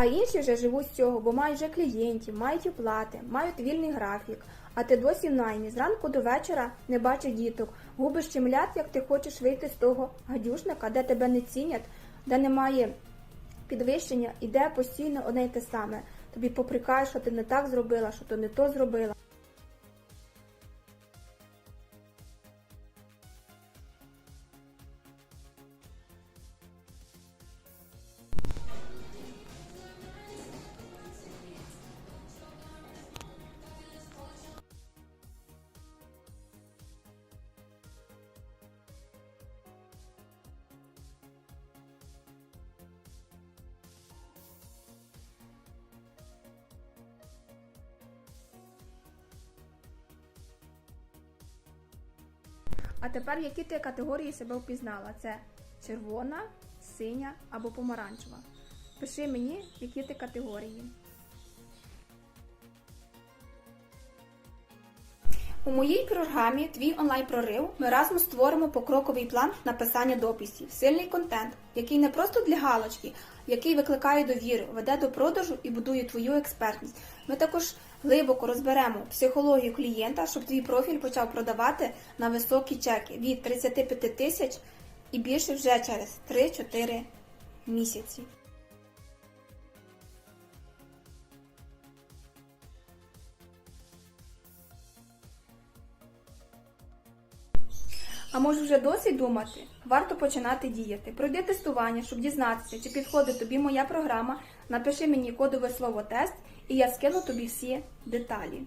А інші вже живуть з цього, бо мають вже клієнтів, мають оплати, мають вільний графік. А ти досі наймі, зранку до вечора не бачиш діток, губиш чимлят, як ти хочеш вийти з того гадюшника, де тебе не цінять, де немає підвищення, і де постійно одне й те саме. Тобі поприкають, що ти не так зробила, що ти не то зробила. А тепер які ти категорії себе впізнала? Це червона, синя або помаранчева. Пиши мені, які ти категорії. У моїй програмі Твій онлайн-прорив ми разом створимо покроковий план написання дописів, сильний контент, який не просто для галочки, який викликає довіру, веде до продажу і будує твою експертність. Ми також глибоко розберемо психологію клієнта, щоб твій профіль почав продавати на високі чеки від 35 тисяч і більше вже через 3-4 місяці. А може вже досить думати? Варто починати діяти. Пройди тестування, щоб дізнатися, чи підходить тобі моя програма. Напиши мені кодове слово тест, і я скину тобі всі деталі.